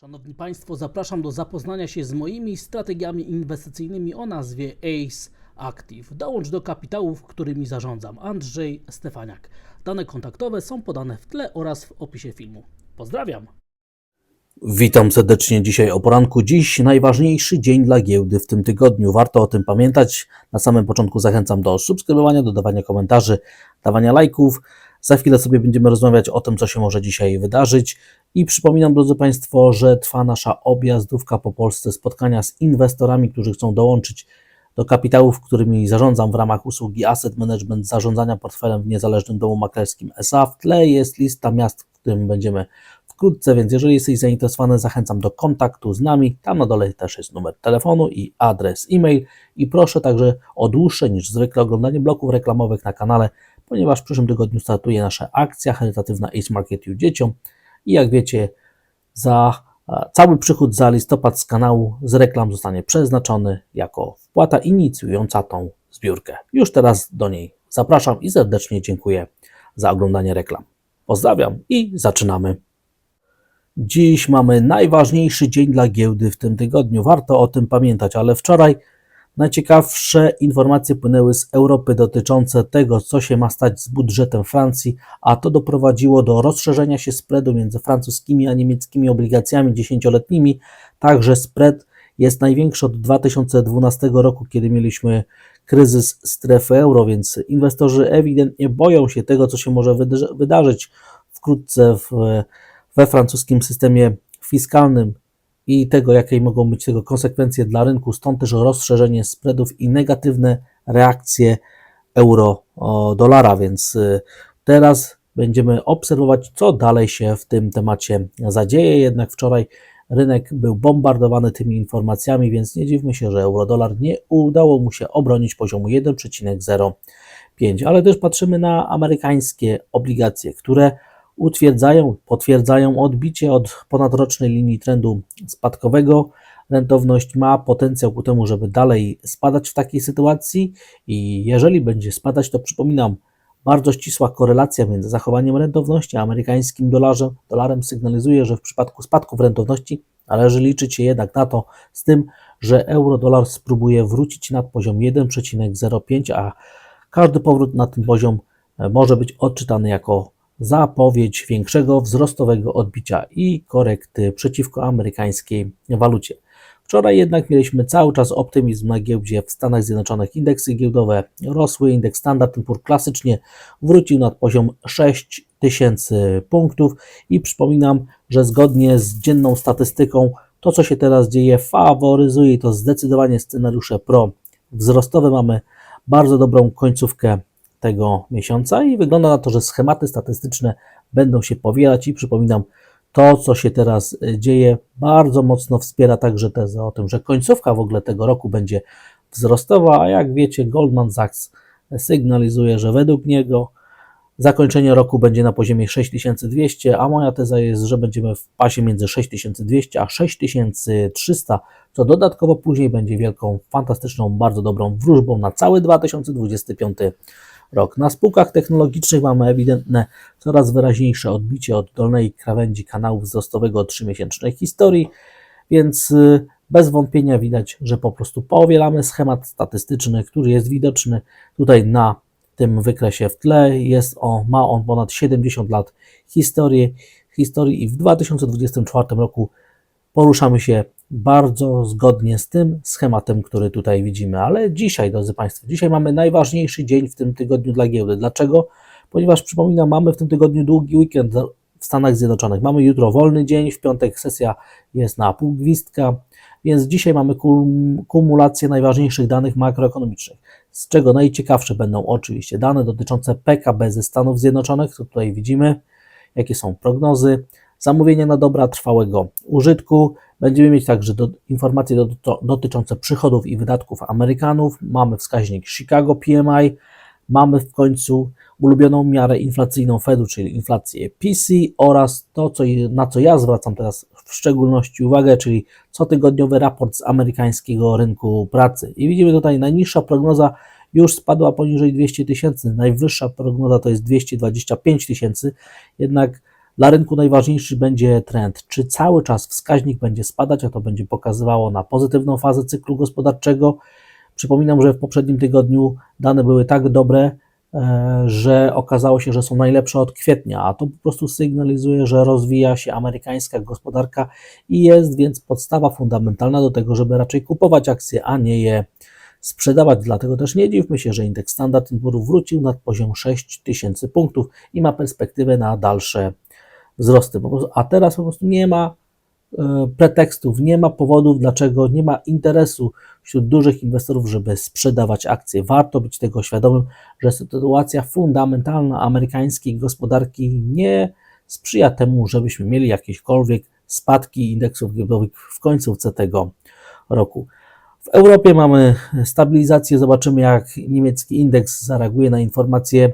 Szanowni Państwo, zapraszam do zapoznania się z moimi strategiami inwestycyjnymi o nazwie ACE Active. Dołącz do kapitałów, którymi zarządzam. Andrzej Stefaniak. Dane kontaktowe są podane w tle oraz w opisie filmu. Pozdrawiam! Witam serdecznie dzisiaj o poranku. Dziś najważniejszy dzień dla giełdy w tym tygodniu. Warto o tym pamiętać. Na samym początku zachęcam do subskrybowania, dodawania komentarzy, dawania lajków. Za chwilę sobie będziemy rozmawiać o tym, co się może dzisiaj wydarzyć. I przypominam, drodzy Państwo, że trwa nasza objazdówka po Polsce, spotkania z inwestorami, którzy chcą dołączyć do kapitałów, którymi zarządzam w ramach usługi Asset Management zarządzania portfelem w niezależnym domu maklerskim SA. W tle jest lista miast, w którym będziemy wkrótce, więc jeżeli jesteś zainteresowany, zachęcam do kontaktu z nami. Tam na dole też jest numer telefonu i adres e-mail. I proszę także o dłuższe niż zwykle oglądanie bloków reklamowych na kanale, ponieważ w przyszłym tygodniu startuje nasza akcja charytatywna Ace Market You Dzieciom. I jak wiecie, za cały przychód za listopad z kanału z reklam zostanie przeznaczony jako wpłata inicjująca tą zbiórkę. Już teraz do niej zapraszam i serdecznie dziękuję za oglądanie reklam. Pozdrawiam i zaczynamy. Dziś mamy najważniejszy dzień dla giełdy w tym tygodniu. Warto o tym pamiętać, ale wczoraj najciekawsze informacje płynęły z Europy dotyczące tego, co się ma stać z budżetem Francji, a to doprowadziło do rozszerzenia się spreadu między francuskimi a niemieckimi obligacjami dziesięcioletnimi. Także spread jest największy od 2012 roku, kiedy mieliśmy kryzys strefy euro, więc inwestorzy ewidentnie boją się tego, co się może wydarzy- wydarzyć wkrótce w we francuskim systemie fiskalnym i tego, jakie mogą być tego konsekwencje dla rynku, stąd też rozszerzenie spreadów i negatywne reakcje euro-dolara, więc y, teraz będziemy obserwować, co dalej się w tym temacie zadzieje, jednak wczoraj rynek był bombardowany tymi informacjami, więc nie dziwmy się, że euro-dolar nie udało mu się obronić poziomu 1,05, ale też patrzymy na amerykańskie obligacje, które utwierdzają, potwierdzają odbicie od ponadrocznej linii trendu spadkowego. Rentowność ma potencjał ku temu, żeby dalej spadać w takiej sytuacji i jeżeli będzie spadać, to przypominam, bardzo ścisła korelacja między zachowaniem rentowności a amerykańskim dolarzem, dolarem sygnalizuje, że w przypadku spadków rentowności należy liczyć się jednak na to z tym, że euro-dolar spróbuje wrócić nad poziom 1,05, a każdy powrót na ten poziom e, może być odczytany jako zapowiedź większego wzrostowego odbicia i korekty przeciwko amerykańskiej walucie. Wczoraj jednak mieliśmy cały czas optymizm na giełdzie w Stanach Zjednoczonych. Indeksy giełdowe rosły, indeks Standard Poor's klasycznie wrócił nad poziom 6000 punktów i przypominam, że zgodnie z dzienną statystyką to, co się teraz dzieje, faworyzuje to zdecydowanie scenariusze pro wzrostowe. Mamy bardzo dobrą końcówkę tego miesiąca i wygląda na to, że schematy statystyczne będą się powielać i przypominam, to co się teraz y, dzieje bardzo mocno wspiera także tezę o tym, że końcówka w ogóle tego roku będzie wzrostowa, a jak wiecie Goldman Sachs sygnalizuje, że według niego zakończenie roku będzie na poziomie 6200, a moja teza jest, że będziemy w pasie między 6200 a 6300, co dodatkowo później będzie wielką, fantastyczną, bardzo dobrą wróżbą na cały 2025 rok. Na spółkach technologicznych mamy ewidentne, coraz wyraźniejsze odbicie od dolnej krawędzi kanału wzrostowego 3-miesięcznej historii, więc y, bez wątpienia widać, że po prostu powielamy schemat statystyczny, który jest widoczny tutaj na tym wykresie w tle. Jest on, ma on ponad 70 lat historii, historii i w 2024 roku poruszamy się bardzo zgodnie z tym schematem, który tutaj widzimy. Ale dzisiaj, drodzy Państwo, dzisiaj mamy najważniejszy dzień w tym tygodniu dla giełdy. Dlaczego? Ponieważ przypominam, mamy w tym tygodniu długi weekend w Stanach Zjednoczonych. Mamy jutro wolny dzień, w piątek sesja jest na pół gwizdka, więc dzisiaj mamy kum- kumulację najważniejszych danych makroekonomicznych, z czego najciekawsze będą oczywiście dane dotyczące PKB ze Stanów Zjednoczonych, co tutaj widzimy, jakie są prognozy, zamówienia na dobra trwałego użytku. Będziemy mieć także do, informacje do, do, dotyczące przychodów i wydatków Amerykanów. Mamy wskaźnik Chicago PMI. Mamy w końcu ulubioną miarę inflacyjną Fedu, czyli inflację PC oraz to, co, na co ja zwracam teraz w szczególności uwagę, czyli cotygodniowy raport z amerykańskiego rynku pracy. I widzimy tutaj najniższa prognoza już spadła poniżej 200 tysięcy, najwyższa prognoza to jest 225 tysięcy, jednak Dla rynku najważniejszy będzie trend, czy cały czas wskaźnik będzie spadać, a to będzie pokazywało na pozytywną fazę cyklu gospodarczego. Przypominam, że w poprzednim tygodniu dane były tak dobre, e, że okazało się, że są najlepsze od kwietnia, a to po prostu sygnalizuje, że rozwija się amerykańska gospodarka i jest więc podstawa fundamentalna do tego, żeby raczej kupować akcje, a nie je sprzedawać. Dlatego też nie dziwmy się, że indeks Standard Poor's wrócił nad poziom 6000 punktów i ma perspektywę na dalsze wzrosty. A teraz po prostu nie ma e, pretekstów, nie ma powodów, dlaczego nie ma interesu wśród dużych inwestorów, żeby sprzedawać akcje. Warto być tego świadomym, że sytuacja fundamentalna amerykańskiej gospodarki nie sprzyja temu, żebyśmy mieli jakiekolwiek spadki indeksów giełdowych w końcówce tego roku. W Europie mamy stabilizację, zobaczymy jak niemiecki indeks zareaguje na informacje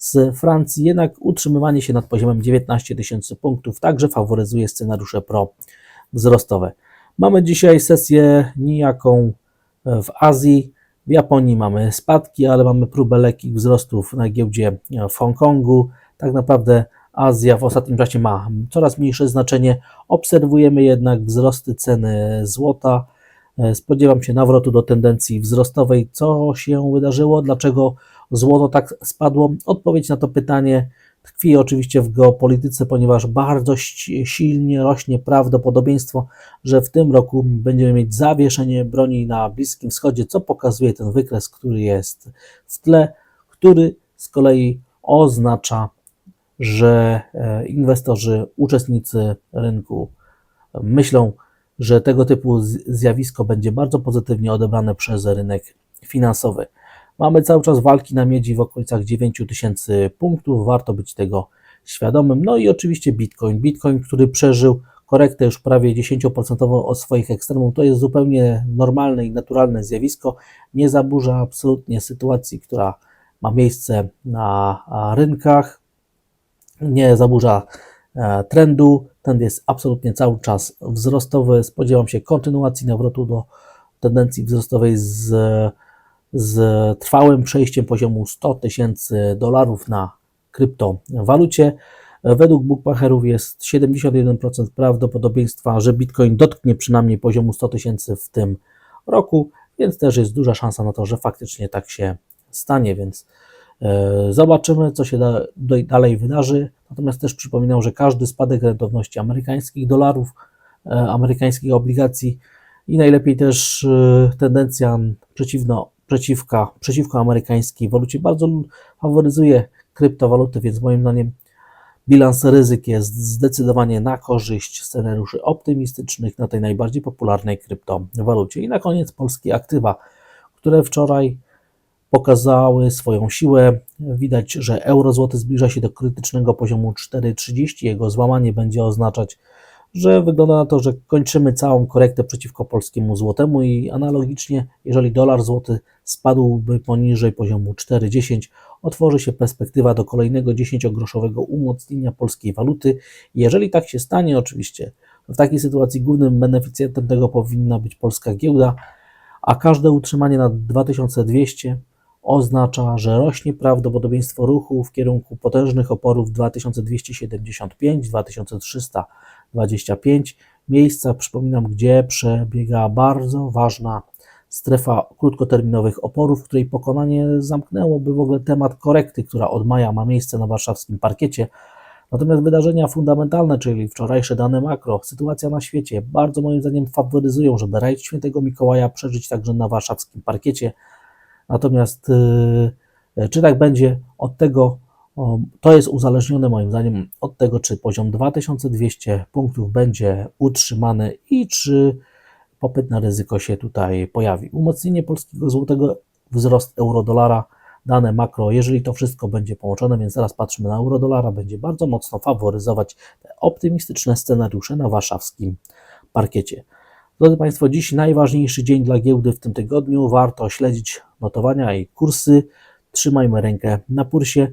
z Francji, jednak utrzymywanie się nad poziomem 19 tysięcy punktów także faworyzuje scenariusze pro-wzrostowe. Mamy dzisiaj sesję nijaką w Azji, w Japonii mamy spadki, ale mamy próbę lekkich wzrostów na giełdzie w Hongkongu. Tak naprawdę Azja w ostatnim czasie ma coraz mniejsze znaczenie. Obserwujemy jednak wzrosty ceny złota. Spodziewam się nawrotu do tendencji wzrostowej. Co się wydarzyło? Dlaczego złoto tak spadło? Odpowiedź na to pytanie tkwi oczywiście w geopolityce, ponieważ bardzo silnie rośnie prawdopodobieństwo, że w tym roku będziemy mieć zawieszenie broni na Bliskim Wschodzie, co pokazuje ten wykres, który jest w tle, który z kolei oznacza, że e, inwestorzy, uczestnicy rynku myślą, że tego typu zjawisko będzie bardzo pozytywnie odebrane przez rynek finansowy. Mamy cały czas walki na miedzi w okolicach 9000 punktów, warto być tego świadomym. No i oczywiście Bitcoin. Bitcoin, który przeżył korektę już prawie 10% od swoich ekstremów, to jest zupełnie normalne i naturalne zjawisko. Nie zaburza absolutnie sytuacji, która ma miejsce na rynkach, nie zaburza trendu. Trend jest absolutnie cały czas wzrostowy. Spodziewam się kontynuacji nawrotu do tendencji wzrostowej z z trwałym przejściem poziomu 100 tysięcy dolarów na kryptowalucie. Według bookmacherów jest 71% prawdopodobieństwa, że Bitcoin dotknie przynajmniej poziomu 100 tysięcy w tym roku, więc też jest duża szansa na to, że faktycznie tak się stanie, więc e, zobaczymy, co się dalej wydarzy. Natomiast też przypominam, że każdy spadek rentowności amerykańskich dolarów, e, amerykańskich obligacji i najlepiej też e, tendencja przeciwka, przeciwko amerykańskiej walucie bardzo faworyzuje kryptowaluty, więc moim zdaniem bilans ryzyk jest zdecydowanie na korzyść scenariuszy optymistycznych na tej najbardziej popularnej kryptowalucie. I na koniec polskie aktywa, które wczoraj pokazały swoją siłę. Widać, że euro złoty zbliża się do krytycznego poziomu 4,30. Jego złamanie będzie oznaczać, że wygląda na to, że kończymy całą korektę przeciwko polskiemu złotemu i analogicznie, jeżeli dolar złoty spadłby poniżej poziomu 4,10, otworzy się perspektywa do kolejnego 10-groszowego umocnienia polskiej waluty. Jeżeli tak się stanie, oczywiście, w takiej sytuacji głównym beneficjentem tego powinna być polska giełda, a każde utrzymanie na 2200 oznacza, że rośnie prawdopodobieństwo ruchu w kierunku potężnych oporów 2275, 2325, miejsca, przypominam, gdzie przebiega bardzo ważna strefa krótkoterminowych oporów, której pokonanie zamknęłoby w ogóle temat korekty, która od maja ma miejsce na warszawskim parkiecie. Natomiast wydarzenia fundamentalne, czyli wczorajsze dane makro, sytuacja na świecie, bardzo moim zdaniem faworyzują, żeby rajd świętego Mikołaja przeżyć także na warszawskim parkiecie. Natomiast yy, czy tak będzie, od tego to jest uzależnione moim zdaniem od tego, czy poziom 2200 punktów będzie utrzymany i czy popyt na ryzyko się tutaj pojawi. Umocnienie polskiego złotego, wzrost euro-dolara, dane makro, jeżeli to wszystko będzie połączone, więc zaraz patrzymy na euro-dolara, będzie bardzo mocno faworyzować te optymistyczne scenariusze na warszawskim parkiecie. Drodzy Państwo, dziś najważniejszy dzień dla giełdy w tym tygodniu. Warto śledzić notowania i kursy. Trzymajmy rękę na pulsie.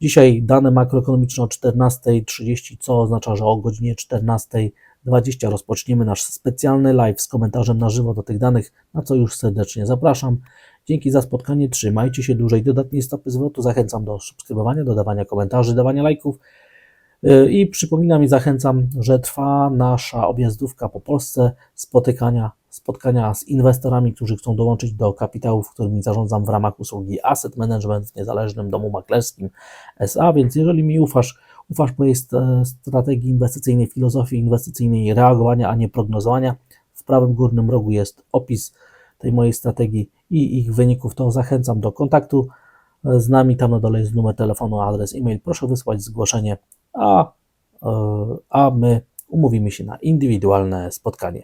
Dzisiaj dane makroekonomiczne o 14.30, co oznacza, że o godzinie 14.20 rozpoczniemy nasz specjalny live z komentarzem na żywo do tych danych, na co już serdecznie zapraszam. Dzięki za spotkanie, trzymajcie się dłużej. Dodatniej stopy zwrotu zachęcam do subskrybowania, dodawania komentarzy, dawania lajków. Y, I przypominam i zachęcam, że trwa nasza objazdówka po Polsce, spotykania, spotkania z inwestorami, którzy chcą dołączyć do kapitałów, którymi zarządzam w ramach usługi Asset Management w niezależnym domu maklerskim SA. Więc jeżeli mi ufasz, ufasz mojej st- strategii inwestycyjnej, filozofii inwestycyjnej reagowania, a nie prognozowania, w prawym górnym rogu jest opis tej mojej strategii i ich wyników, to zachęcam do kontaktu z nami. Tam na dole jest numer telefonu, adres e-mail. Proszę wysłać zgłoszenie, a, e, a my umówimy się na indywidualne spotkanie.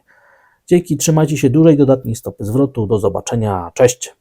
Dzięki, trzymajcie się dużej dodatniej stopy zwrotu. Do zobaczenia. Cześć.